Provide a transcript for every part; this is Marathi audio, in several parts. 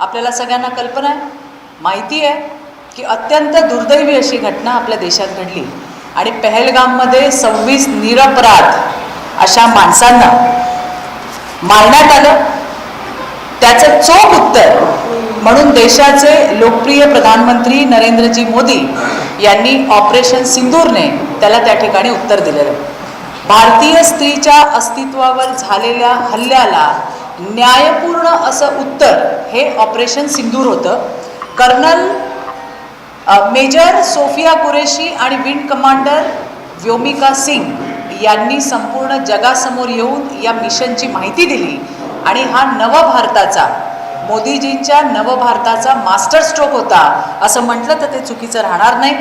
आपल्याला सगळ्यांना कल्पना आहे माहिती आहे की अत्यंत दुर्दैवी अशी घटना आपल्या देशात घडली. आणि पहलगाममध्ये सव्वीस निरपराध अशा माणसांना मारण्यात आलं. त्याचं चोख उत्तर म्हणून देशाचे लोकप्रिय प्रधानमंत्री नरेंद्रजी मोदी यांनी ऑपरेशन सिंदूरने त्याला त्या ठिकाणी उत्तर दिलेलं. भारतीय स्त्रीच्या अस्तित्वावर झालेल्या हल्ल्याला न्यायपूर्ण असं उत्तर हे ऑपरेशन सिंदूर होतं. कर्नल मेजर सोफिया कुरेशी आणि विंग कमांडर व्योमिका सिंग यांनी संपूर्ण जगासमोर येऊन या मिशनची माहिती दिली आणि हा नवभारताचा मोदीजींच्या नवभारताचा मास्टर स्ट्रोक होता असं म्हटलं तर ते चुकीचं राहणार नाही.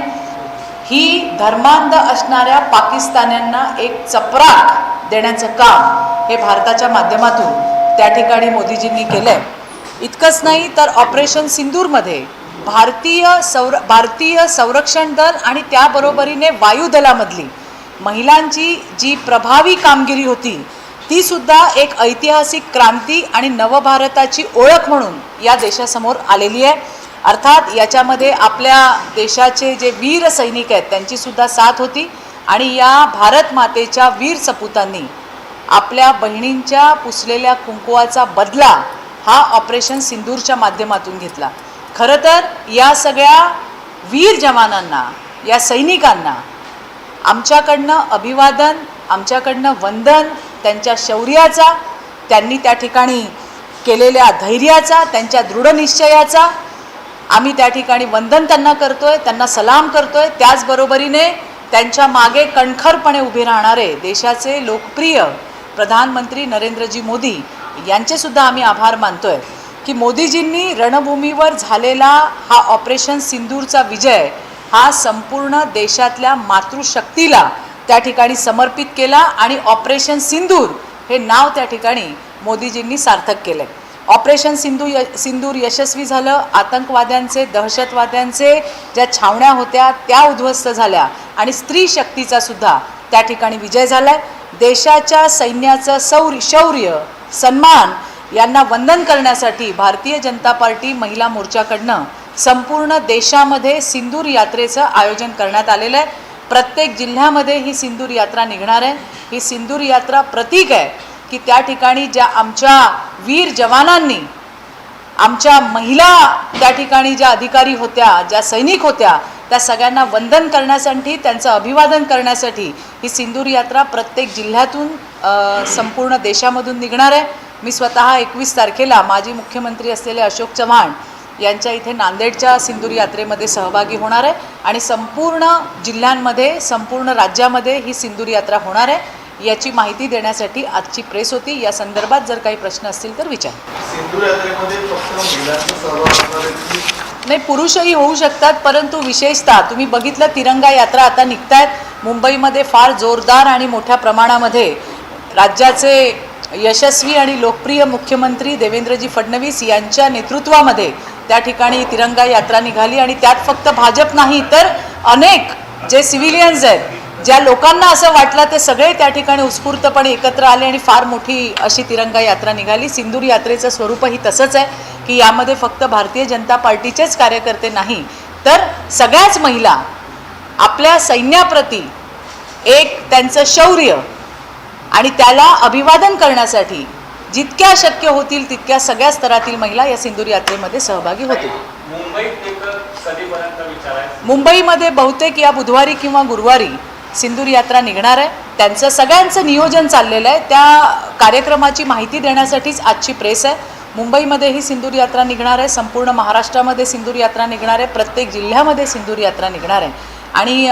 ही धर्मांध असणाऱ्या पाकिस्तान्यांना एक चपराक देण्याचं काम हे भारताच्या माध्यमातून त्या ठिकाणी मोदीजींनी केलं आहे इतकंच नाही तर ऑपरेशन सिंदूरमध्ये भारतीय सौर भारतीय संरक्षण दल आणि त्याबरोबरीने वायुदलामधली महिलांची जी प्रभावी कामगिरी होती ती सुद्धा एक ऐतिहासिक क्रांती आणि नवभारताची ओळख म्हणून या देशासमोर आलेली आहे. अर्थात याच्यामध्ये आपल्या देशाचे जे वीर सैनिक आहेत त्यांचीसुद्धा साथ होती. आणि या भारत मातेच्या वीर सपूतांनी आपल्या बहिणींच्या पुसलेल्या कुंकुवाचा बदला हा ऑपरेशन सिंदूरच्या माध्यमातून घेतला. खरं तर या सगळ्या वीर जवानांना या सैनिकांना आमच्याकडनं अभिवादन आमच्याकडनं वंदन त्यांच्या शौर्याचा त्यांनी त्या ठिकाणी केलेल्या धैर्याचा त्यांच्या दृढनिश्चयाचा आम्ही त्या ठिकाणी वंदन त्यांना करतोय त्यांना सलाम करतोय. त्याचबरोबरीने त्यांच्या मागे कणखरपणे उभे राहणारे देशाचे लोकप्रिय प्रधानमंत्री नरेंद्रजी मोदी यांचेसुद्धा आम्ही आभार मानतोय की मोदीजींनी रणभूमीवर झालेला हा ऑपरेशन सिंदूरचा विजय हा संपूर्ण देशातल्या मातृशक्तीला त्या ठिकाणी समर्पित केला आणि ऑपरेशन सिंदूर हे नाव त्या ठिकाणी मोदीजींनी सार्थक केलं ऑपरेशन सिंधू य सिंदूर यशस्वी झालं आतंकवाद्यांचे दहशतवाद्यांचे ज्या छावण्या होत्या त्या उद्ध्वस्त झाल्या. आणि स्त्री शक्तीचा सुद्धा त्या ठिकाणी विजय झाला आहे देशाच्या सैन्याचं सौर शौर्य सन्मान यांना वंदन करण्यासाठी भारतीय जनता पार्टी महिला मोर्चाकडनं संपूर्ण देशामध्ये सिंदूर यात्रेचं आयोजन करण्यात आलेलं आहे. प्रत्येक जिल्ह्यामध्ये ही सिंदूर यात्रा निघणार आहे. ही सिंदूर यात्रा प्रतीक आहे. की त्या ठिकाणी ज्या आमच्या वीर जवानांनी आमच्या महिला त्या ठिकाणी ज्या अधिकारी होत्या ज्या सैनिक होत्या त्या सगळ्यांना वंदन करण्यासाठी त्यांचं अभिवादन करण्यासाठी ही सिंदूर यात्रा प्रत्येक जिल्ह्यातून संपूर्ण देशामधून निघणार आहे. मी स्वतः एकवीस तारखेला माजी मुख्यमंत्री असलेले अशोक चव्हाण यांच्या इथे नांदेडच्या सिंदूर यात्रेमध्ये सहभागी होणार आहे आणि संपूर्ण जिल्ह्यांमध्ये संपूर्ण राज्यामध्ये ही सिंदूर यात्रा होणार आहे. याची माहिती देण्यासाठी आजची प्रेस होती. या संदर्भात जर काही प्रश्न असतील तर विचार. नाही पुरुषही होऊ शकतात परंतु विशेषतः तुम्ही बघितलं तिरंगा यात्रा आता निघतायत. मुंबईमध्ये फार जोरदार आणि मोठ्या प्रमाणामध्ये राज्याचे यशस्वी आणि लोकप्रिय मुख्यमंत्री देवेंद्रजी फडणवीस यांच्या नेतृत्वामध्ये त्या ठिकाणी तिरंगा यात्रा निघाली. आणि त्यात फक्त भाजप नाही तर अनेक जे सिव्हिलियन्स आहेत ज्या लोकांना असं वाटलं ते सगळे त्या ठिकाणी उत्स्फूर्तपणे एकत्र आले आणि फार मोठी अशी तिरंगा यात्रा निघाली. सिंदूर यात्रेचं स्वरूपही तसंच आहे की यामध्ये फक्त भारतीय जनता पार्टीचेच कार्यकर्ते नाही तर सगळ्याच महिला आपल्या सैन्याप्रती एक त्यांचं शौर्य आणि त्याला अभिवादन करण्यासाठी जितक्या शक्य होतील तितक्या सगळ्या स्तरातील महिला या सिंदूर यात्रेमध्ये सहभागी होतील. मुंबईमध्ये बहुतेक या बुधवारी किंवा गुरुवारी सिंदूर यात्रा निघणार आहे. त्यांचं सगळ्यांचं नियोजन चाललेलं आहे. त्या कार्यक्रमाची माहिती देण्यासाठीच आजची प्रेस आहे. मुंबईमध्ये ही सिंदूर यात्रा निघणार आहे. संपूर्ण महाराष्ट्रामध्ये सिंदूर यात्रा निघणार आहे. प्रत्येक जिल्ह्यामध्ये सिंदूर यात्रा निघणार आहे. आणि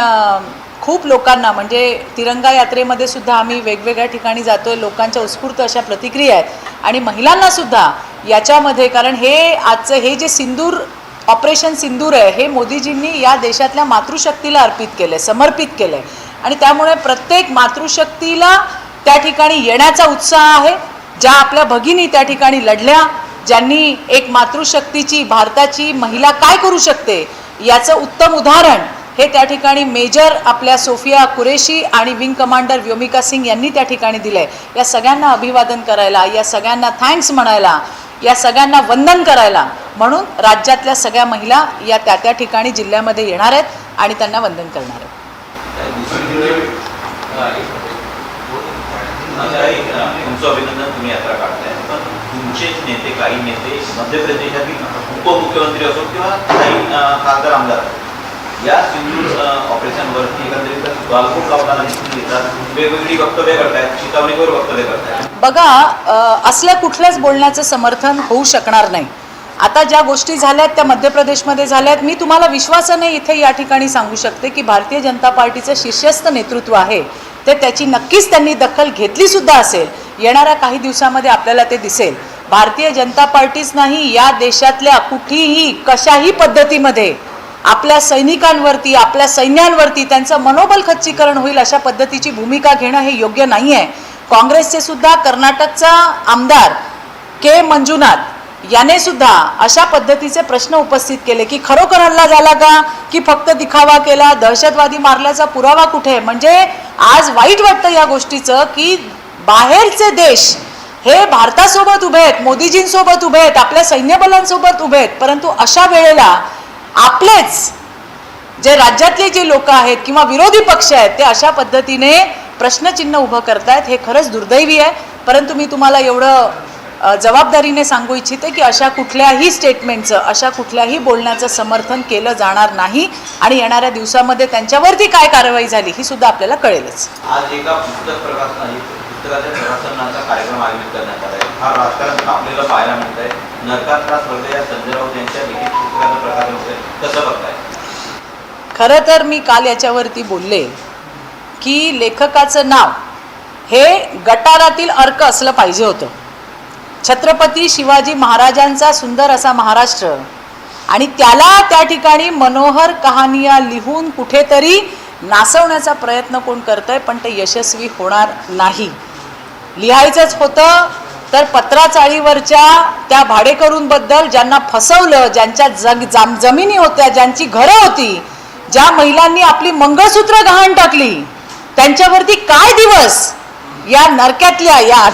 खूप लोकांना म्हणजे तिरंगा यात्रेमध्ये सुद्धा आम्ही वेगवेगळ्या ठिकाणी जातोय. लोकांच्या उत्स्फूर्त अशा प्रतिक्रिया आहेत. आणि महिलांना सुद्धा याच्यामध्ये कारण हे आजचं हे जे सिंदूर ऑपरेशन सिंदूर आहे हे मोदीजींनी या देशातल्या मातृशक्तीला अर्पित केलं आहे समर्पित केलं आहे आणि त्यामुळे प्रत्येक मातृशक्तीला त्या ठिकाणी येण्याचा उत्साह आहे. ज्या आपल्या भगिनी त्या ठिकाणी लढल्या ज्यांनी एक मातृशक्तीची भारताची महिला काय करू शकते याचं उत्तम उदाहरण हे त्या ठिकाणी मेजर आपल्या सोफिया कुरेशी आणि विंग कमांडर व्योमिका सिंग यांनी त्या ठिकाणी दिलं आहे या सगळ्यांना अभिवादन करायला या सगळ्यांना थँक्स म्हणायला या सगळ्यांना वंदन करायला म्हणून राज्यातल्या सगळ्या महिला या त्या त्या ठिकाणी जिल्ह्यामध्ये येणार आहेत आणि त्यांना वंदन करणार आहेत. तुमचं अभिनंदन तुम्ही यात्रा काढताय. पण तुमचेच नेते काही नेते मध्य प्रदेशातील उपमुख्यमंत्री असो किंवा काही खासदार आमदार या सिंधू ऑपरेशनवरती एकंदरीत गालबोट लावताना दिसून येतात. वेगवेगळी वक्तव्य करतायत चितावणीवर वक्तव्य करतायत. बघा असल्या कुठल्याच बोलण्याचं समर्थन होऊ शकणार नाही. आता ज्या गोष्टी झाल्यात त्या मध्य प्रदेशमध्ये झाल्यात मी तुम्हाला विश्वासाने इथे या ठिकाणी सांगू शकते की भारतीय जनता पार्टीचं शिष्यस्त नेतृत्व आहे. ते त्याची नक्कीच त्यांनी दखल घेतली सुद्धा असेल. येणाऱ्या काही दिवसामध्ये आपल्याला ते दिसेल. भारतीय जनता पार्टीच नाही या देशातल्या कुठेही कशाही पद्धतीमध्ये आपल्या सैनिकांवरती आपल्या सैन्यांवरती त्यांचं मनोबल खच्चीकरण होईल अशा पद्धतीची भूमिका घेणं हे योग्य नाही आहे काँग्रेसचे सुद्धा कर्नाटकचा आमदार के मंजुनाथ याने सुद्धा अशा पद्धतीचे प्रश्न उपस्थित केले की खरोखर हल्ला झाला का? की फक्त दिखावा केला? दहशतवादी मारल्याचा पुरावा कुठे? म्हणजे आज वाईट वाटतं या गोष्टीचं की बाहेरचे देश हे भारतासोबत उभे आहेत मोदीजींसोबत उभे आहेत आपल्या सैन्यबलांसोबत उभे आहेत परंतु अशा वेळेला आपलेच जे राज्यातले जे लोक आहेत किंवा विरोधी पक्ष आहेत ते अशा पद्धतीने प्रश्नचिन्ह उभं करतायत हे खरंच दुर्दैवी आहे. परंतु मी तुम्हाला एवढं जबाबदारीने सांगू इच्छिते की अशा कुठल्याही स्टेटमेंटचं अशा कुठल्याही बोलण्याचं समर्थन केलं जाणार नाही आणि येणाऱ्या दिवसामध्ये त्यांच्यावरती काय कारवाई झाली ही सुद्धा आपल्याला कळेलच. आज एका पुस्तक कार्यक्रम आयोजित करण्यात आला आहे. हा राजकारण आपल्याला पाहायला मिळत आहे नरकात त्रास या संजय राऊत यांच्या लिखित पुस्तकाचं प्रकाशन होत आहे कसं बघताय? खरं तर मी काल याच्यावरती बोलले की लेखकाचं नाव हे गटारातील अर्क असलं पाहिजे होतं. छत्रपती शिवाजी महाराजांचा सुंदर असा महाराष्ट्र. आणि त्याला त्या ठिकाणी मनोहर कहाणिया लिहून कुठेतरी नासवण्याचा प्रयत्न कोण करतंय पण ते यशस्वी होणार नाही. लिहायचंच होतं तर पत्राचाळीवरच्या त्या भाडेकरूंबद्दल ज्यांना फसवलं ज्यांच्या जग जाम जमिनी होत्या ज्यांची घरं होती ज्या महिलांनी आपली मंगळसूत्र गहाण टाकली त्यांच्यावरती काय दिवस या नरक्यातल्या या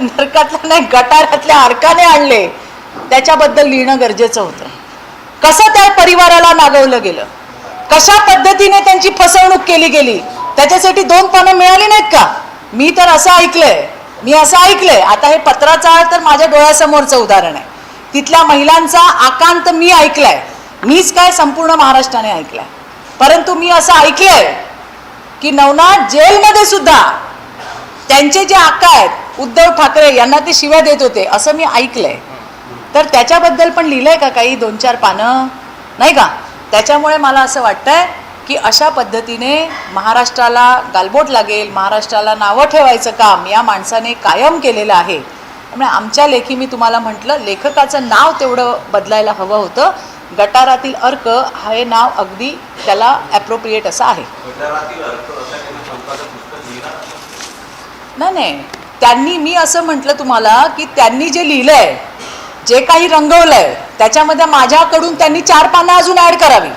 नरकातल्या नाही गटारातल्या अर्काने आणले. त्याच्याबद्दल लिहिणं गरजेचं होतं. कसं त्या परिवाराला नागवलं गेलं? कशा पद्धतीने त्यांची फसवणूक केली गेली? त्याच्यासाठी दोन पानं मिळाली नाहीत का? मी तर असं ऐकलंय. मी असं ऐकलंय. आता हे पत्राचा तर माझ्या डोळ्यासमोरचं उदाहरण आहे. तिथल्या महिलांचा आकांत मी ऐकलाय. मीच काय संपूर्ण महाराष्ट्राने ऐकलाय. परंतु मी असं ऐकलंय की नवनाथ जेलमध्ये सुद्धा त्यांचे जे आका आहेत उद्धव ठाकरे यांना ते शिव्या देत होते असं मी ऐकलंय. तर त्याच्याबद्दल पण लिहिलंय का काही दोन चार पानं? नाही का? त्याच्यामुळे मला असं वाटतंय की अशा पद्धतीने महाराष्ट्राला गालबोट लागेल महाराष्ट्राला नावं ठेवायचं काम या माणसाने कायम केलेलं आहे. त्यामुळे आमच्या लेखी मी तुम्हाला म्हटलं लेखकाचं नाव तेवढं बदलायला हवं होतं. गटारातील अर्क हे नाव अगदी त्याला ॲप्रोप्रिएट असं आहे गटारातील अर्थ अशा काही स्वरूपाचं पुस्तक लिहिणार नाही नाही. त्यांनी मी असं म्हटलं तुम्हाला की त्यांनी जे लिहिलं आहे जे काही रंगवलं आहे त्याच्यामध्ये माझ्याकडून त्यांनी चार पानं अजून ॲड करावी.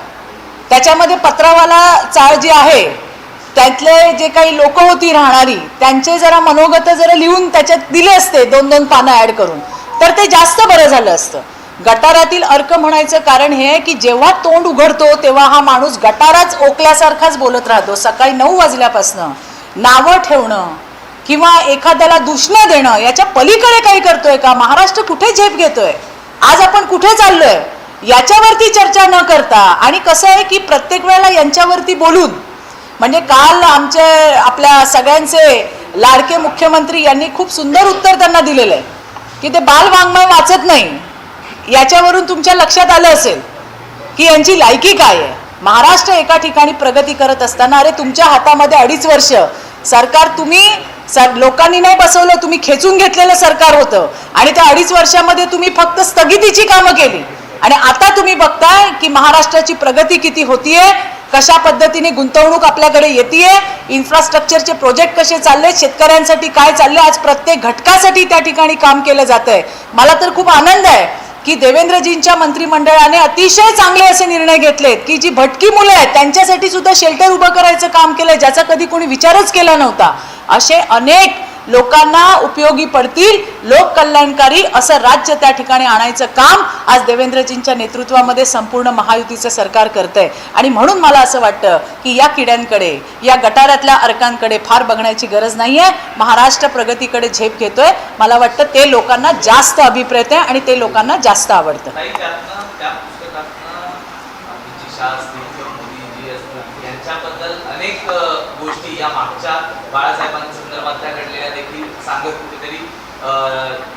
त्याच्यामध्ये पत्रावाला चाळ जी आहे त्यातले जे काही लोक होती राहणारी त्यांचे जरा मनोगत जरा लिहून त्याच्यात दिले असते दोन दोन पानं ॲड करून. तर ते जास्त बरं झालं असतं. गटारातील अर्क म्हणायचं कारण हे आहे की जेव्हा तोंड उघडतो तेव्हा हा माणूस गटाराच ओकल्यासारखाच बोलत राहतो. सकाळी नऊ वाजल्यापासनं नावं ठेवणं किंवा एखाद्याला दूषणं देणं याच्या पलीकडे काही करतोय का? महाराष्ट्र कुठे झेप घेतोय? आज आपण कुठे चाललोय? याच्यावरती चर्चा न करता आणि कसं आहे की प्रत्येक वेळेला यांच्यावरती बोलून म्हणजे काल आमचे आपल्या सगळ्यांचे लाडके मुख्यमंत्री यांनी खूप सुंदर उत्तर त्यांना दिलेलं आहे की ते बाल वाङ्मय वाचत नाही. याच्यावरून तुमच्या लक्षात आलं असेल की यांची लायकी काय आहे? महाराष्ट्र एका ठिकाणी प्रगती करत असताना अरे तुमच्या हातामध्ये अडीच वर्ष सरकार तुम्ही सर लोकांनी नाही बसवलं तुम्ही खेचून घेतलेलं सरकार होतं. आणि त्या अडीच वर्षामध्ये तुम्ही फक्त स्थगितीची कामं केली. आणि आता तुम्ही बघताय की महाराष्ट्राची प्रगती किती होतीये कशा पद्धतीने गुंतवणूक आपल्याकडे येते इन्फ्रास्ट्रक्चरचे प्रोजेक्ट कसे चालले शेतकऱ्यांसाठी काय चालले आज प्रत्येक घटकासाठी त्या ठिकाणी काम केलं जात आहे मला तर खूप आनंद आहे की देवेंद्रजींच्या मंत्रिमंडळाने अतिशय चांगले असे निर्णय घेतलेत की जी भटकी मुलं आहेत त्यांच्यासाठी सुद्धा शेल्टर उभं करायचं काम केलंय ज्याचा कधी कोणी विचारच केला नव्हता. असे अनेक लोकांना उपयोगी पडतील लोक कल्याणकारी असं राज्य त्या ठिकाणी आणायचं काम आज देवेंद्रजींच्या नेतृत्वामध्ये संपूर्ण महायुतीचं सरकार करतंय. आणि म्हणून मला असं वाटतं की या किड्यांकडे या गटारातल्या अर्कांकडे फार बघण्याची गरज नाहीये. महाराष्ट्र प्रगतीकडे झेप घेतोय. मला वाटतं ते लोकांना जास्त अभिप्रेत आहे आणि ते लोकांना जास्त आवडतं काही त्यातनं त्या पुस्तकातनं अमित शाह असतील किंवा मोदीजी असतील यांच्याबद्दल अनेक गोष्टी या मागच्या बाळासाहेबांसंदर्भातल्या घडलेल्या देखील सांगत कुठेतरी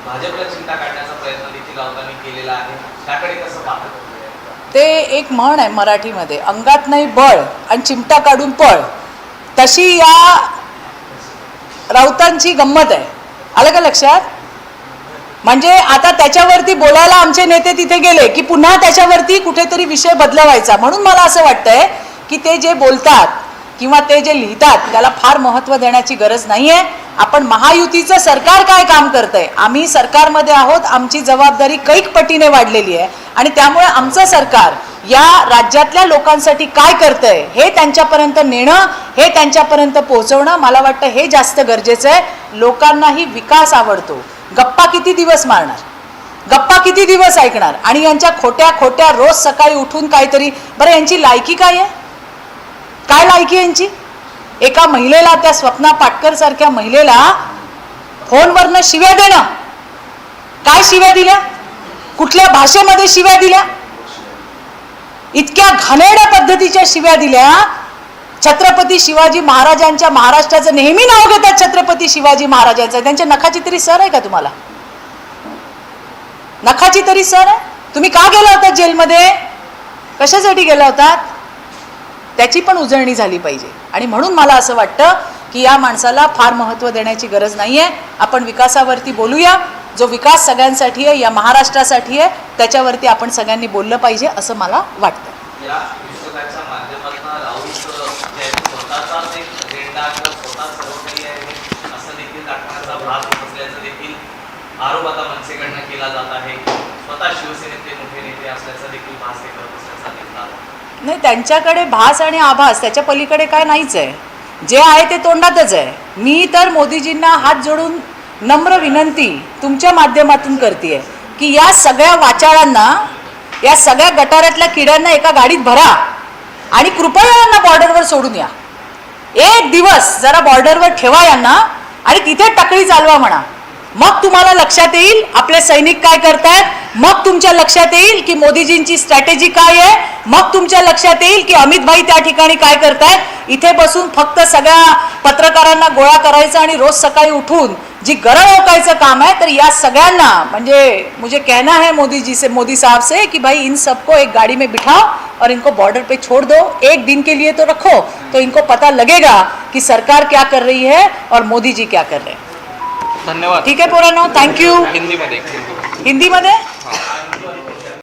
भाजपला चिंता काढण्याचा प्रयत्न देखील राऊतांनी केलेला आहे. त्याकडे कसं पाहतात ते एक म्हण आहे मराठीमध्ये अंगात नाही बळ आणि चिमटा काढून पळ. तशी या राऊतांची गंमत आहे. आलं का लक्षात? म्हणजे आता त्याच्यावरती बोलायला आमचे नेते तिथे गेले की पुन्हा त्याच्यावरती कुठेतरी विषय बदलवायचा. म्हणून मला असं वाटतंय की ते जे बोलतात किंवा ते जे लिहितात त्याला फार महत्त्व देण्याची गरज नाही आहे आपण महायुतीचं सरकार काय काम करतंय? आम्ही सरकारमध्ये आहोत आमची जबाबदारी कैक पटीने वाढलेली आहे. आणि त्यामुळे आमचं सरकार या राज्यातल्या लोकांसाठी काय करतंय हे त्यांच्यापर्यंत नेणं हे त्यांच्यापर्यंत पोहोचवणं मला वाटतं हे जास्त गरजेचं आहे. लोकांनाही विकास आवडतो. गप्पा किती दिवस मारणार? गप्पा किती दिवस ऐकणार? आणि यांच्या खोट्या खोट्या रोज सकाळी उठून काहीतरी बरं यांची लायकी काय आहे? काय लायकी यांची? एका महिलेला त्या स्वप्ना पाटकर सारख्या महिलेला फोनवरनं शिव्या देणं. काय शिव्या दिल्या? कुठल्या भाषेमध्ये शिव्या दिल्या? इतक्या घाणेरड्या पद्धतीच्या शिव्या दिल्या. छत्रपती शिवाजी महाराजांच्या महाराष्ट्राचं नेहमी नाव घेतात छत्रपती शिवाजी महाराजांचं. त्यांच्या नखाची तरी सर आहे का तुम्हाला? नखाची तरी सर आहे? तुम्ही का गेला होता जेलमध्ये? कशासाठी गेला होतात त्याची पण उजळणी झाली पाहिजे. आणि म्हणून मला असं वाटतं की या माणसाला फार महत्त्व देण्याची गरज नाही आहे आपण विकासावरती बोलूया. जो विकास सगळ्यांसाठी आहे या महाराष्ट्रासाठी आहे त्याच्यावरती आपण सगळ्यांनी बोललं पाहिजे असं मला वाटतं. आरोप आता मनसेकडनं केला जात आहे. स्वतः शिवसेनेतले मोठे नेते असल्याचा देखील भास ते करत असल्याचा देखील आरोप आहे. नाही त्यांच्याकडे भास आणि आभास त्याच्या पलीकडे काय नाहीच आहे. जे आहे ते तोंडातच आहे. मी तर मोदीजींना हात जोडून नम्र विनंती तुमच्या माध्यमातून करते की या सगळ्या वाचाळांना या सगळ्या गटारातल्या किड्यांना एका गाडीत भरा आणि कृपया यांना बॉर्डरवर सोडून या. एक दिवस जरा बॉर्डरवर ठेवा यांना आणि तिथे टकळी चालवा म्हणा. मग तुम्हाला लक्षात येईल आपले सैनिक काय करतायत? मग तुमच्या लक्षात येईल की मोदीजींची स्ट्रॅटेजी काय आहे? मग तुमच्या लक्षात येईल की अमित भाई त्या ठिकाणी काय करतायत? इथे बसून फक्त सगळ्या पत्रकारांना गोळा करायचं आणि रोज सकाळी उठून जी गरज ओकायचं काम आहे तर या सगळ्यांना म्हणजे मुझे कहना है मोदी जी से मोदी साहब से कि भाई इन सबको एक गाड़ी में बिठाओ और इनको बॉर्डर पे छोड़ दो। एक दिन के लिए तो रखो तो इनको पता लगेगा कि सरकार क्या कर रही है और मोदी जी क्या कर रहे हैं। धन्यवाद. ठीक आहे पोरांनो थँक्यू हिंदीमध्ये. हिंदीमध्ये?